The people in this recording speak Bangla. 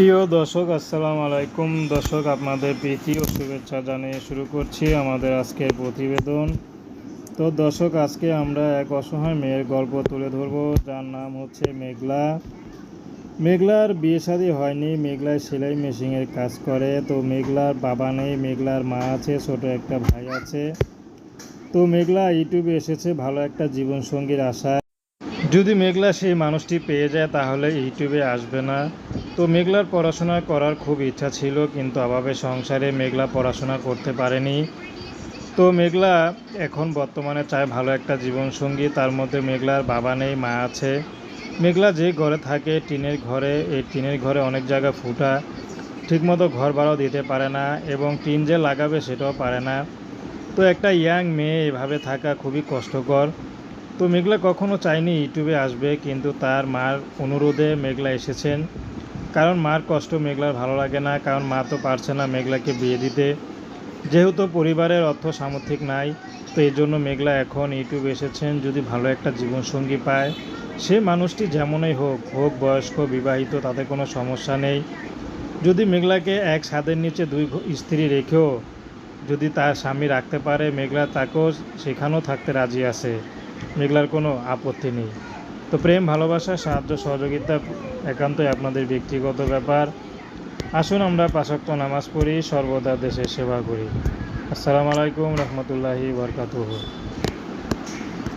প্রিয় দর্শক, আসসালামু আলাইকুম। দর্শক, আপনাদের প্রীতি ও শুভেচ্ছা জানিয়ে শুরু করছি আমাদের আজকের প্রতিবেদন। তো দর্শক, আজকে আমরা এক অসহায় মেয়ের গল্প তুলে ধরব। যার নাম হচ্ছে মেঘলা। মেঘলার বিয়ে শাদী হয়নি। মেঘলায় সেলাই মেশিনের কাজ করে। তো মেঘলার বাবা নেই। মেঘলার মা আছে। ছোট একটা ভাই আছে। তো মেঘলা ইউটিউবে এসেছে ভালো একটা জীবনসঙ্গীর আশায়। যদি মেঘলা সেই মানুষটি পেয়ে যায়, তাহলে ইউটিউবে আসবে না। তো মেঘলার পড়াশোনা করার খুব ইচ্ছা ছিল, কিন্তু অভাবে সংসারে মেঘলা পড়াশোনা করতে পারেনি। তো মেঘলা এখন বর্তমানে চায় ভালো একটা জীবনসঙ্গী, তার মধ্যে মেঘলার বাবা নেই, মা আছে। মেঘলা যে ঘরে থাকে, টিনের ঘরে, এই টিনের ঘরে অনেক জায়গা ফুটা, ঠিকমতো ঘর ভাড়াও দিতে পারে না, এবং টিন যে লাগাবে সেটাও পারে না। তো একটা ইয়াং মেয়ে এভাবে থাকা খুবই কষ্টকর। তো মেঘলা কখনো চায়নি ইউটিউবে আসবে, কিন্তু তার মার অনুরোধে মেঘলা এসেছেন। কারণ মার কষ্ট মেঘলার ভালো লাগে না, কারণ মা তো পারছে না মেঘলাকে বিয়ে দিতে। যেহেতু পরিবারের অর্থ সামর্থিক নাই, তো এই জন্য মেঘলা এখন ইউটিউবে এসেছেন যদি ভালো একটা জীবনসঙ্গী পায়। সে মানুষটি যেমনই হোক হোক বয়স্ক, বিবাহিত, তাতে কোনো সমস্যা নেই। যদি মেঘলাকে এক ছাদের নিচে দুই স্ত্রী রেখেও যদি তার স্বামী রাখতে পারে, মেঘলা তাকেও সেখানেও থাকতে রাজি আছে। মেঘলার কোনো আপত্তি নেই। তো প্রেম, ভালোবাসা, সাহায্য, সহযোগিতা একান্তই আপনাদের ব্যক্তিগত ব্যাপার। আসুন আমরা পাশাক্ত নামাজ পড়ি, সর্বদা দেশের সেবা করি। আসসালামু আলাইকুম রহমতুল্লাহি বরকাতুহ।